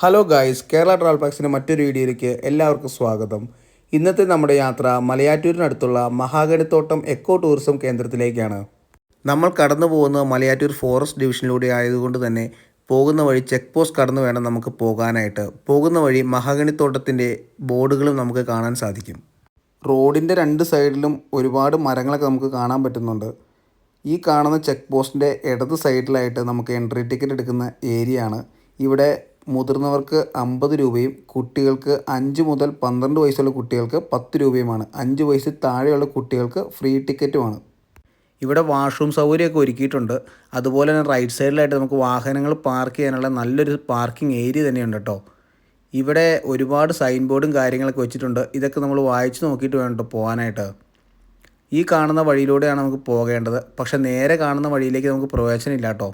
Hello guys Kerala travel പാക്സിന്റെ മറ്റൊരു വീഡിയോയിലേക്ക് എല്ലാവർക്കും സ്വാഗതം. ഇന്നത്തെ നമ്മുടെ യാത്ര മലയാറ്റൂരിനടുത്തുള്ള മഹാഗണിത്തോട്ടം എക്കോ ടൂറിസം കേന്ദ്രത്തിലേക്കാണ്. നമ്മൾ കടന്നു പോകുന്നത് മലയാറ്റൂർ ഫോറസ്റ്റ് ഡിവിഷനിലൂടെ ആയതുകൊണ്ട് തന്നെ പോകുന്ന വഴി ചെക്ക് പോസ്റ്റ് കടന്നു വേണം നമുക്ക് പോകാനായിട്ട്. പോകുന്ന വഴി മഹാഗണിത്തോട്ടത്തിന്റെ ബോർഡുകളും നമുക്ക് കാണാൻ സാധിക്കും. റോഡിന്റെ രണ്ട് സൈഡിലും ഒരുപാട് മരങ്ങളൊക്കെ നമുക്ക് കാണാൻ പറ്റുന്നുണ്ട്. ഈ കാണുന്ന ചെക്ക് പോസ്റ്റിന്റെ ഇടത് സൈഡിലായിട്ട് നമുക്ക് എൻട്രി ടിക്കറ്റ് എടുക്കുന്ന ഏരിയയാണ് ഇവിടെ മുതിർന്നവർക്ക് അമ്പത് രൂപയും കുട്ടികൾക്ക് അഞ്ച് മുതൽ പന്ത്രണ്ട് വയസ്സുള്ള കുട്ടികൾക്ക് പത്ത് രൂപയുമാണ്. അഞ്ച് വയസ്സിൽ താഴെയുള്ള കുട്ടികൾക്ക് ഫ്രീ ടിക്കറ്റുമാണ്. ഇവിടെ വാഷ്റൂം സൗകര്യമൊക്കെ ഒരുക്കിയിട്ടുണ്ട്. അതുപോലെ തന്നെ റൈറ്റ് സൈഡിലായിട്ട് നമുക്ക് വാഹനങ്ങൾ പാർക്ക് ചെയ്യാനുള്ള നല്ലൊരു പാർക്കിംഗ് ഏരിയ തന്നെയുണ്ട് കേട്ടോ. ഇവിടെ ഒരുപാട് സൈൻ ബോർഡും കാര്യങ്ങളൊക്കെ വെച്ചിട്ടുണ്ട്. ഇതൊക്കെ നമ്മൾ വായിച്ച് നോക്കിയിട്ട് വേണം കേട്ടോ പോകാനായിട്ട്. ഈ കാണുന്ന വഴിയിലൂടെയാണ് നമുക്ക് പോകേണ്ടത്. പക്ഷേ നേരെ കാണുന്ന വഴിയിലേക്ക് നമുക്ക് പ്രവേശനമില്ല കേട്ടോ.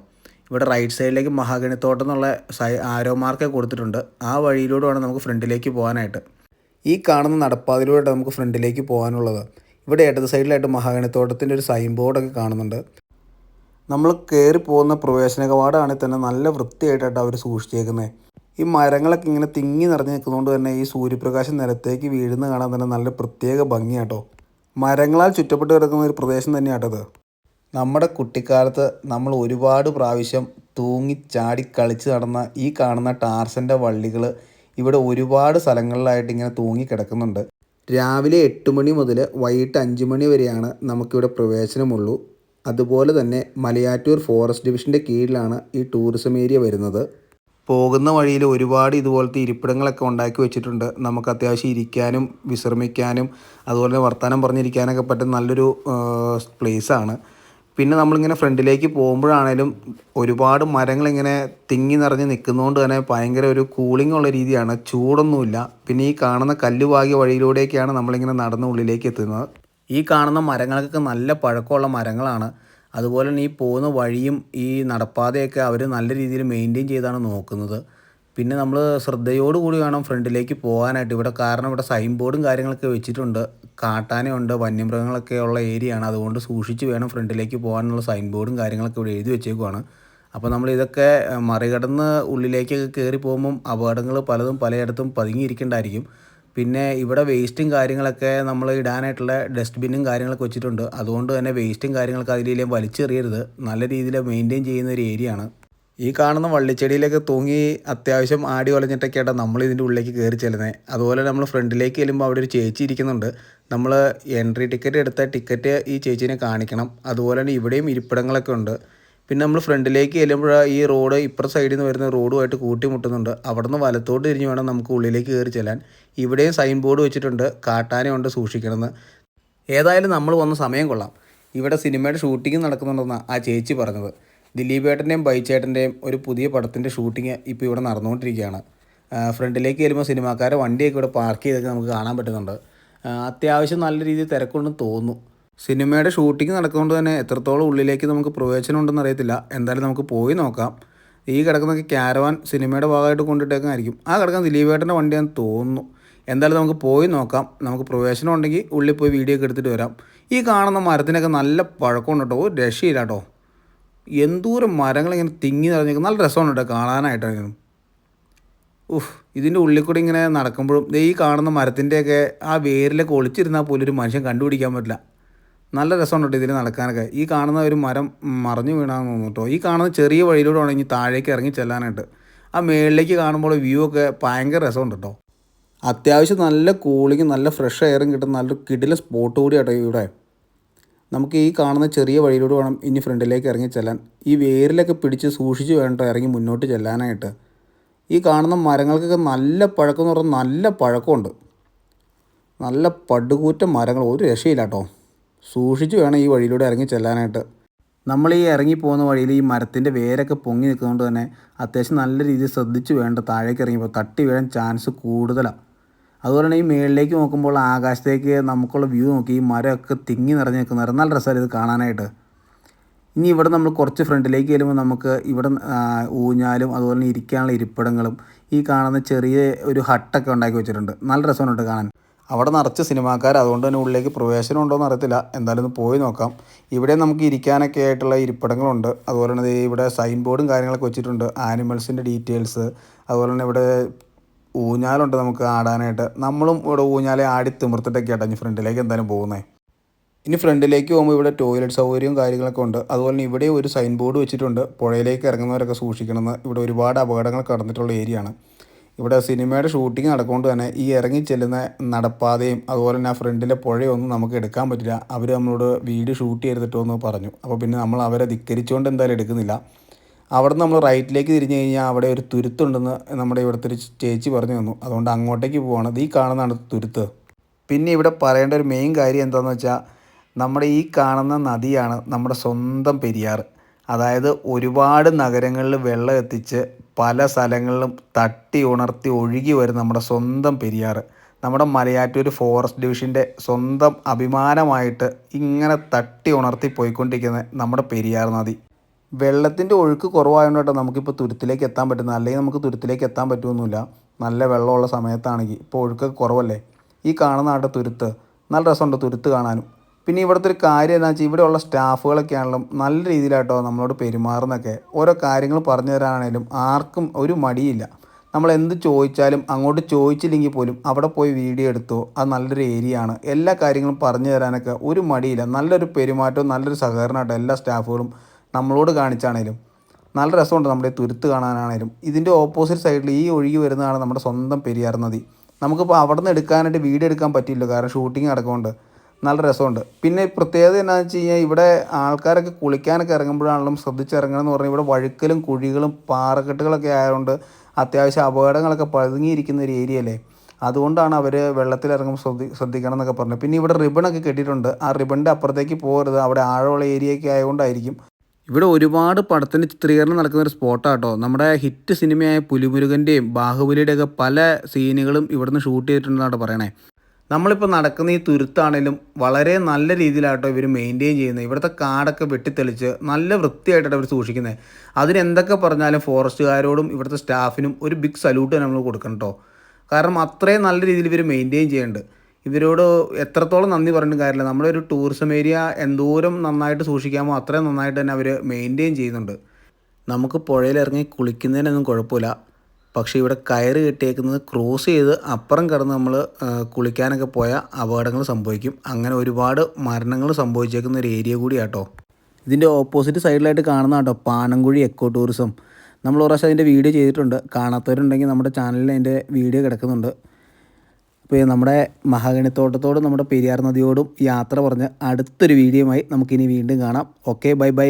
ഇവിടെ റൈറ്റ് സൈഡിലേക്ക് മഹാഗണിത്തോട്ടം എന്നുള്ള സൈ ആരോ മാർക്ക് കൊടുത്തിട്ടുണ്ട്. ആ വഴിയിലൂടെ വേണം നമുക്ക് ഫ്രണ്ടിലേക്ക് പോകാനായിട്ട്. ഈ കാണുന്ന നടപ്പാതിലൂടെ നമുക്ക് ഫ്രണ്ടിലേക്ക് പോകാനുള്ളത്. ഇവിടെ ഇടത് സൈഡിലായിട്ട് മഹാഗണിത്തോട്ടത്തിന്റെ ഒരു സൈൻ ബോർഡൊക്കെ കാണുന്നുണ്ട്. നമ്മൾ കയറി പോകുന്ന പ്രവേശന കവാടമാണെങ്കിൽ തന്നെ നല്ല വൃത്തിയായിട്ടാണ് അവർ സൂക്ഷിച്ചേക്കുന്നത് ഈ മരങ്ങളൊക്കെ ഇങ്ങനെ തിങ്ങി നിറഞ്ഞ് നിൽക്കുന്നതുകൊണ്ട് തന്നെ ഈ സൂര്യപ്രകാശം നിലത്തേക്ക് വീഴുന്ന കാണാൻ തന്നെ നല്ല പ്രത്യേക ഭംഗിയാട്ടോ. മരങ്ങളാൽ ചുറ്റപ്പെട്ട് കിടക്കുന്ന ഒരു പ്രദേശം തന്നെയാട്ടത്. നമ്മുടെ കുട്ടിക്കാലത്ത് നമ്മൾ ഒരുപാട് പ്രാവശ്യം തൂങ്ങി ചാടി കളിച്ച് നടന്ന ഈ കാണുന്ന ടാർസന്റെ വള്ളികൾ ഇവിടെ ഒരുപാട് സ്ഥലങ്ങളിലായിട്ട് ഇങ്ങനെ തൂങ്ങി കിടക്കുന്നുണ്ട്. രാവിലെ എട്ട് മണി മുതൽ വൈകിട്ട് അഞ്ച് മണി വരെയാണ് നമുക്കിവിടെ പ്രവേശനമുള്ളൂ. അതുപോലെ തന്നെ മലയാറ്റൂർ ഫോറസ്റ്റ് ഡിവിഷന്റെ കീഴിലാണ് ഈ ടൂറിസം ഏരിയ വരുന്നത്. പോകുന്ന വഴിയിൽ ഒരുപാട് ഇതുപോലത്തെ ഇരിപ്പിടങ്ങളൊക്കെ ഉണ്ടാക്കി വെച്ചിട്ടുണ്ട്. നമുക്ക് അത്യാവശ്യം ഇരിക്കാനും വിശ്രമിക്കാനും അതുപോലെ തന്നെ വർത്തമാനം പറഞ്ഞിരിക്കാനൊക്കെ പറ്റുന്ന നല്ലൊരു പ്ലേസാണ് പിന്നെ നമ്മളിങ്ങനെ ഫ്രണ്ടിലേക്ക് പോകുമ്പോഴാണേലും ഒരുപാട് മരങ്ങളിങ്ങനെ തിങ്ങി നിറഞ്ഞ് നിൽക്കുന്നതുകൊണ്ട് തന്നെ ഭയങ്കര ഒരു കൂളിംഗ് ഉള്ള രീതിയാണ്. ചൂടൊന്നുമില്ല. പിന്നെ ഈ കാണുന്ന കല്ലുവാകിയ വഴിയിലൂടെയൊക്കെയാണ് നമ്മളിങ്ങനെ നടന്ന് ഉള്ളിലേക്ക് എത്തുന്നത്. ഈ കാണുന്ന മരങ്ങൾക്കൊക്കെ നല്ല പഴക്കമുള്ള മരങ്ങളാണ്. അതുപോലെ തന്നെ ഈ പോകുന്ന വഴിയും ഈ നടപ്പാതയൊക്കെ അവർ നല്ല രീതിയിൽ മെയിന്റെയിൻ ചെയ്താണ് നോക്കുന്നത്. പിന്നെ നമ്മൾ ശ്രദ്ധയോടുകൂടി വേണം ഫ്രണ്ടിലേക്ക് പോകാനായിട്ട്. ഇവിടെ കാരണം ഇവിടെ സൈൻ ബോർഡും കാര്യങ്ങളൊക്കെ വെച്ചിട്ടുണ്ട്. കാട്ടാനയുണ്ട് വന്യമൃഗങ്ങളൊക്കെ ഉള്ള ഏരിയ ആണ് അതുകൊണ്ട് സൂക്ഷിച്ച് വേണം ഫ്രണ്ടിലേക്ക് പോകാനുള്ള സൈൻ ബോർഡും കാര്യങ്ങളൊക്കെ ഇവിടെ എഴുതി വെച്ചേക്കുവാണ്. അപ്പോൾ നമ്മൾ ഇതൊക്കെ മറികടന്ന് ഉള്ളിലേക്കൊക്കെ കയറി പോകുമ്പം അപകടങ്ങൾ പലതും പലയിടത്തും പതുങ്ങിയിരിക്കേണ്ടായിരിക്കും പിന്നെ ഇവിടെ വേസ്റ്റും കാര്യങ്ങളൊക്കെ നമ്മൾ ഇടാനായിട്ടുള്ള ഡസ്റ്റ്ബിന്നും കാര്യങ്ങളൊക്കെ വെച്ചിട്ടുണ്ട്. അതുകൊണ്ട് തന്നെ വേസ്റ്റും കാര്യങ്ങളൊക്കെ അതിലേയും വലിച്ചെറിയരുത്. നല്ല രീതിയിൽ മെയിന്റെയിൻ ചെയ്യുന്ന ഒരു ഏരിയ ആണ്. ഈ കാണുന്ന വള്ളിച്ചെടിയിലൊക്കെ തൂങ്ങി അത്യാവശ്യം ആടി ഒലഞ്ഞിട്ടൊക്കെയാണ് നമ്മൾ ഇതിന്റെ ഉള്ളിലേക്ക് കയറി ചെല്ലുന്നത് അതുപോലെ നമ്മൾ ഫ്രണ്ടിലേക്ക് ചെല്ലുമ്പോൾ അവിടെ ഒരു ചേച്ചി ഇരിക്കുന്നുണ്ട്. നമ്മൾ എൻട്രി ടിക്കറ്റ് എടുത്ത ടിക്കറ്റ് ഈ ചേച്ചീനെ കാണിക്കണം. അതുപോലെ തന്നെ ഇവിടെയും ഇരിപ്പിടങ്ങളൊക്കെ ഉണ്ട്. പിന്നെ നമ്മൾ ഫ്രണ്ടിലേക്ക് ചെല്ലുമ്പോൾ ഈ റോഡ് ഇപ്പുറ സൈഡിൽ നിന്ന് വരുന്ന റോഡുമായിട്ട് കൂട്ടിമുട്ടുന്നുണ്ട്. അവിടെ നിന്ന് വലത്തോട്ട് തിരിഞ്ഞ് വേണം നമുക്ക് ഉള്ളിലേക്ക് കയറി ചെല്ലാൻ. ഇവിടെയും സൈൻ ബോർഡ് വെച്ചിട്ടുണ്ട്. കാട്ടാനയുണ്ട് സൂക്ഷിക്കണമെന്ന്. ഏതായാലും നമ്മൾ വന്ന സമയം കൊള്ളാം. ഇവിടെ സിനിമയുടെ ഷൂട്ടിംഗ് നടക്കുന്നുണ്ടെന്നാണ് ആ ചേച്ചി പറഞ്ഞത്. ദിലീപേട്ടന്റെയും ബൈച്ചേട്ടന്റെയും ഒരു പുതിയ പടത്തിന്റെ ഷൂട്ടിങ് ഇപ്പോൾ ഇവിടെ നടന്നുകൊണ്ടിരിക്കുകയാണ്. ഫ്രണ്ടിലേക്ക് വരുമ്പോൾ സിനിമാക്കാരെ വണ്ടിയൊക്കെ ഇവിടെ പാർക്ക് ചെയ്തൊക്കെ നമുക്ക് കാണാൻ പറ്റുന്നുണ്ട്. അത്യാവശ്യം നല്ല രീതിയിൽ തിരക്കുണ്ടെന്ന് തോന്നുന്നു. സിനിമയുടെ ഷൂട്ടിംഗ് നടക്കുന്നതുകൊണ്ട് തന്നെ എത്രത്തോളം ഉള്ളിലേക്ക് നമുക്ക് പ്രവേശനം ഉണ്ടെന്ന് അറിയത്തില്ല. എന്തായാലും നമുക്ക് പോയി നോക്കാം. ഈ കിടക്കുന്നൊക്കെ ക്യാരവാൻ സിനിമയുടെ ഭാഗമായിട്ട് കൊണ്ടിട്ടേക്കായിരിക്കും ആ കിടക്കുന്ന ദിലീപേട്ടന്റെ വണ്ടിയാന്ന് തോന്നുന്നു. എന്തായാലും നമുക്ക് പോയി നോക്കാം. നമുക്ക് പ്രവേശനം ഉണ്ടെങ്കിൽ ഉള്ളിൽ പോയി വീഡിയോ ഒക്കെ എടുത്തിട്ട് വരാം. ഈ കാണുന്ന മരത്തിനൊക്കെ നല്ല പഴക്കമുണ്ട് കേട്ടോ. രക്ഷയില്ല കേട്ടോ. എന്തോരം മരങ്ങളിങ്ങനെ തിങ്ങി നിറഞ്ഞിരിക്കും നല്ല രസമാണ് കേട്ടോ കാണാനായിട്ടാണെങ്കിലും ഉഫ് ഇതിന്റെ ഉള്ളിൽ കൂടി ഇങ്ങനെ നടക്കുമ്പോഴും ഈ കാണുന്ന മരത്തിന്റെയൊക്കെ ആ വേരിലൊക്കെ ഒളിച്ചിരുന്നാൽ പോലും ഒരു മനുഷ്യൻ കണ്ടുപിടിക്കാൻ പറ്റില്ല. നല്ല രസമുണ്ട് കേട്ടോ ഇതിൽ നടക്കാനൊക്കെ. ഈ കാണുന്ന ഒരു മരം മറിഞ്ഞു വീണാന്ന് തോന്നുന്നു കേട്ടോ. ഈ കാണുന്ന ചെറിയ വഴിയിലൂടെ ആണെങ്കിൽ താഴേക്ക് ഇറങ്ങി ചെല്ലാനായിട്ട്. ആ മേളിലേക്ക് കാണുമ്പോൾ വ്യൂ ഒക്കെ ഭയങ്കര രസമുണ്ട് കേട്ടോ. അത്യാവശ്യം നല്ല കൂളിങ് നല്ല ഫ്രഷ് എയറും കിട്ടുന്ന നല്ലൊരു കിടില സ്പോട്ട് കൂടി കേട്ടോ ഇവിടെ. നമുക്ക് ഈ കാണുന്ന ചെറിയ വഴിയിലൂടെ വേണം ഇനി ഫ്രണ്ടിലേക്ക് ഇറങ്ങി ചെല്ലാൻ. ഈ വേരിലൊക്കെ പിടിച്ച് സൂക്ഷിച്ച് വേണ്ടോ ഇറങ്ങി മുന്നോട്ട് ചെല്ലാനായിട്ട്. ഈ കാണുന്ന മരങ്ങൾക്കൊക്കെ നല്ല പഴക്കം എന്ന് പറഞ്ഞാൽ നല്ല പഴക്കമുണ്ട്. നല്ല പടുകൂറ്റ മരങ്ങൾ ഒരു രക്ഷയില്ല കേട്ടോ സൂക്ഷിച്ച് വേണം ഈ വഴിയിലൂടെ ഇറങ്ങി ചെല്ലാനായിട്ട്. നമ്മൾ ഈ ഇറങ്ങി പോകുന്ന വഴിയിൽ ഈ മരത്തിന്റെ വേരൊക്കെ പൊങ്ങി നിൽക്കുന്നതുകൊണ്ട് തന്നെ അത്യാവശ്യം നല്ല രീതിയിൽ ശ്രദ്ധിച്ച് വേണ്ട താഴേക്ക് ഇറങ്ങിയപ്പോൾ തട്ടി വീഴാൻ ചാൻസ് കൂടുതലാണ് അതുപോലെ തന്നെ ഈ മേളിലേക്ക് നോക്കുമ്പോൾ ആകാശത്തേക്ക് നമുക്കുള്ള വ്യൂ നോക്കി ഈ മരമൊക്കെ തിങ്ങി നിറഞ്ഞ് നിൽക്കുന്നത്. നല്ല രസമാണ് ഇത് കാണാനായിട്ട്. ഇനി ഇവിടെ നമ്മൾ കുറച്ച് ഫ്രണ്ടിലേക്ക് ചെല്ലുമ്പോൾ നമുക്ക് ഇവിടെ ഊഞ്ഞാലും അതുപോലെ തന്നെ ഇരിക്കാനുള്ള ഇരിപ്പിടങ്ങളും ഈ കാണുന്ന ചെറിയ ഒരു ഹട്ടൊക്കെ ഉണ്ടാക്കി വെച്ചിട്ടുണ്ട്. നല്ല രസമുണ്ട് കാണാൻ. അവിടെ നിറച്ച് സിനിമാക്കാർ അതുകൊണ്ട് തന്നെ ഉള്ളിലേക്ക് പ്രവേശനം ഉണ്ടോ എന്ന് അറിയത്തില്ല. എന്തായാലും ഒന്ന് പോയി നോക്കാം. ഇവിടെ നമുക്ക് ഇരിക്കാനൊക്കെ ആയിട്ടുള്ള ഇരിപ്പിടങ്ങളുണ്ട്. അതുപോലെ തന്നെ ഇവിടെ സൈൻ ബോർഡും കാര്യങ്ങളൊക്കെ വെച്ചിട്ടുണ്ട്. ആനിമൽസിന്റെ ഡീറ്റെയിൽസ് അതുപോലെ തന്നെ ഇവിടെ ഊഞ്ഞാലുണ്ട് നമുക്ക് ആടാനായിട്ട്. നമ്മളും ഇവിടെ ഊഞ്ഞാലെ ആടി തിമിർത്തിട്ടൊക്കെ ആട്ടോ ഇനി ഫ്രണ്ടിലേക്ക് എന്തായാലും പോകുന്നത് ഇനി ഫ്രണ്ടിലേക്ക് പോകുമ്പോൾ ഇവിടെ ടോയ്ലറ്റ് സൗകര്യവും കാര്യങ്ങളൊക്കെ ഉണ്ട്. അതുപോലെ തന്നെ ഇവിടെ ഒരു സൈൻ ബോർഡ് വെച്ചിട്ടുണ്ട്. പുഴയിലേക്ക് ഇറങ്ങുന്നവരൊക്കെ സൂക്ഷിക്കണമെന്ന്. ഇവിടെ ഒരുപാട് അപകടങ്ങൾ കടന്നിട്ടുള്ള ഏരിയ ആണ്. ഇവിടെ സിനിമയുടെ ഷൂട്ടിംഗ് നടക്കൊണ്ട് തന്നെ. ഈ ഇറങ്ങി ചെല്ലുന്ന നടപ്പാതയും അതുപോലെ തന്നെ ആ ഫ്രണ്ടിലെ പുഴയൊന്നും നമുക്ക് എടുക്കാൻ പറ്റില്ല. അവർ നമ്മളോട് വീഡിയോ ഷൂട്ട് ചെയ്തിട്ടോ എന്ന് പറഞ്ഞു. അപ്പോൾ പിന്നെ നമ്മൾ അവരെ ധിക്കരിച്ചുകൊണ്ട് എന്തായാലും എടുക്കുന്നില്ല. അവിടെ നമ്മൾ റൈറ്റിലേക്ക് തിരിഞ്ഞു കഴിഞ്ഞാൽ അവിടെ ഒരു തുരുത്തുണ്ടെന്ന് നമ്മുടെ ഇവിടുത്തെ ഒരു ചേച്ചി പറഞ്ഞു തന്നു. അതുകൊണ്ട് അങ്ങോട്ടേക്ക് പോവാണ്. ഈ കാണുന്നതാണ് തുരുത്ത്. പിന്നെ ഇവിടെ പറയേണ്ട ഒരു മെയിൻ കാര്യം എന്താണെന്ന് വെച്ചാൽ നമ്മുടെ ഈ കാണുന്ന നദിയാണ് നമ്മുടെ സ്വന്തം പെരിയാർ. അതായത് ഒരുപാട് നഗരങ്ങളിൽ വെള്ളം എത്തിച്ച് പല സ്ഥലങ്ങളിലും തട്ടി ഉണർത്തി ഒഴുകി വരും നമ്മുടെ സ്വന്തം പെരിയാർ. നമ്മുടെ മലയാറ്റൂർ ഫോറസ്റ്റ് ഡിവിഷന്റെ സ്വന്തം അഭിമാനമായിട്ട് ഇങ്ങനെ തട്ടി ഉണർത്തി പോയിക്കൊണ്ടിരിക്കുന്ന നമ്മുടെ പെരിയാർ നദി. വെള്ളത്തിന്റെ ഒഴുക്ക് കുറവായതുകൊണ്ട് നമുക്കിപ്പോൾ തുരുത്തിലേക്ക് എത്താൻ പറ്റുന്നത്. അല്ലെങ്കിൽ നമുക്ക് തുരുത്തിലേക്ക് എത്താൻ പറ്റുമൊന്നുമില്ല നല്ല വെള്ളമുള്ള സമയത്താണെങ്കിൽ ഇപ്പോൾ ഒഴുക്കൊക്കെ കുറവല്ലേ? ഈ കാണുന്ന ആട്ടെ തുരുത്ത് നല്ല രസമുണ്ട് തുരുത്ത് കാണാനും. പിന്നെ ഇവിടുത്തെ ഒരു കാര്യം എന്താ വെച്ചാൽ ഇവിടെയുള്ള സ്റ്റാഫുകളൊക്കെ ആണെങ്കിലും നല്ല രീതിയിലാട്ടോ നമ്മളോട് പെരുമാറുന്നൊക്കെ ഓരോ കാര്യങ്ങൾ പറഞ്ഞു തരാനാണെങ്കിലും ആർക്കും ഒരു മടിയില്ല. നമ്മൾ എന്ത് ചോദിച്ചാലും അങ്ങോട്ട് ചോദിച്ചില്ലെങ്കിൽ പോലും അവിടെ പോയി വീഡിയോ എടുത്തോ അത് നല്ലൊരു ഏരിയ ആണ്. എല്ലാ കാര്യങ്ങളും പറഞ്ഞു തരാനൊക്കെ ഒരു മടിയില്ല. നല്ലൊരു പെരുമാറ്റവും നല്ലൊരു സഹകരണമായിട്ടോ എല്ലാ സ്റ്റാഫുകളും നമ്മളോട് കാണിച്ചാണേലും നല്ല രസമുണ്ട് നമ്മുടെ തുരുത്ത് കാണാനാണേലും. ഇതിന്റെ ഓപ്പോസിറ്റ് സൈഡിൽ ഈ ഒഴുകി വരുന്നതാണ് നമ്മുടെ സ്വന്തം പെരിയാർ നദി. നമുക്കിപ്പോൾ അവിടെ നിന്ന് എടുക്കാനായിട്ട് വീഡിയോ എടുക്കാൻ പറ്റില്ല കാരണം ഷൂട്ടിംഗ് നടക്കുന്നുണ്ട്. നല്ല രസമുണ്ട്. പിന്നെ പ്രത്യേകത എന്താണെന്ന് വെച്ച് കഴിഞ്ഞാൽ ഇവിടെ ആൾക്കാരൊക്കെ കുളിക്കാനൊക്കെ ഇറങ്ങുമ്പോഴാണെങ്കിലും ശ്രദ്ധിച്ചിറങ്ങണമെന്ന് പറഞ്ഞാൽ ഇവിടെ വഴുക്കലും കുഴികളും പാറക്കെട്ടുകളൊക്കെ ആയതുകൊണ്ട് അത്യാവശ്യം അപകടങ്ങളൊക്കെ പതുങ്ങിയിരിക്കുന്ന ഒരു ഏരിയ അല്ലേ? അതുകൊണ്ടാണ് അവർ വെള്ളത്തിലിറങ്ങുമ്പോൾ ശ്രദ്ധി ശ്രദ്ധിക്കണം എന്നൊക്കെ പറഞ്ഞത്. പിന്നെ ഇവിടെ റിബണൊക്കെ കെട്ടിയിട്ടുണ്ട്. ആ റിബണിന്റെ അപ്പുറത്തേക്ക് പോകരുത്. അവിടെ ആഴമുള്ള ഏരിയയൊക്കെ ആയതുകൊണ്ടായിരിക്കും. ഇവിടെ ഒരുപാട് പടത്തിന്റെ ചിത്രീകരണം നടക്കുന്ന ഒരു സ്പോട്ടാട്ടോ. നമ്മുടെ ഹിറ്റ് സിനിമയായ പുലിമുരുകന്റെയും ബാഹുബലിയുടെയൊക്കെ പല സീനുകളും ഇവിടുന്ന് ഷൂട്ട് ചെയ്തിട്ടുണ്ടെന്നാണ് പറയണേ. നമ്മളിപ്പോൾ നടക്കുന്ന ഈ തുരുത്താണേലും വളരെ നല്ല രീതിയിലാട്ടോ ഇവർ മെയിന്റെയിൻ ചെയ്യുന്നത്. ഇവിടുത്തെ കാടൊക്കെ വെട്ടിത്തെളിച്ച് നല്ല വൃത്തിയായിട്ടാണ് ഇവർ സൂക്ഷിക്കുന്നത്. അതിന് എന്തൊക്കെ പറഞ്ഞാലും ഫോറസ്റ്റുകാരോടും ഇവിടുത്തെ സ്റ്റാഫിനും ഒരു ബിഗ് സല്യൂട്ട് നമ്മൾ കൊടുക്കണം കേട്ടോ കാരണം അത്രയും നല്ല രീതിയിൽ ഇവർ മെയിന്റെയിൻ ചെയ്യുന്നുണ്ട്. ഇവരോട് എത്രത്തോളം നന്ദി പറഞ്ഞിട്ട് കാര്യമില്ല. നമ്മളൊരു ടൂറിസം ഏരിയ എന്തോരം നന്നായിട്ട് സൂക്ഷിക്കാമോ അത്രയും നന്നായിട്ട് തന്നെ അവർ മെയിന്റെയിൻ ചെയ്യുന്നുണ്ട്. നമുക്ക് പുഴയിലിറങ്ങി കുളിക്കുന്നതിനൊന്നും കുഴപ്പമില്ല. പക്ഷേ ഇവിടെ കയറ് കെട്ടിയേക്കുന്നത് ക്രോസ് ചെയ്ത് അപ്പുറം കടന്ന് നമ്മൾ കുളിക്കാനൊക്കെ പോയ അപകടങ്ങൾ സംഭവിക്കും. അങ്ങനെ ഒരുപാട് മരണങ്ങൾ സംഭവിച്ചേക്കുന്ന ഒരു ഏരിയ കൂടിയാട്ടോ. ഇതിന്റെ ഓപ്പോസിറ്റ് സൈഡിലായിട്ട് കാണുന്ന കേട്ടോ പാനംകുഴി എക്കോ ടൂറിസം നമ്മൾ ഒരു പ്രാവശ്യം അതിന്റെ വീഡിയോ ചെയ്തിട്ടുണ്ട്. കാണാത്തവരുണ്ടെങ്കിൽ നമ്മുടെ ചാനലിൽ അതിന്റെ വീഡിയോ കിടക്കുന്നുണ്ട്. അപ്പോൾ നമ്മുടെ മഹാഗണിത്തോട്ടത്തോടും നമ്മുടെ പെരിയാർ നദിയോടും യാത്ര പറഞ്ഞ് അടുത്തൊരു വീഡിയോയുമായി നമുക്കിനി വീണ്ടും കാണാം. Okay bye bye.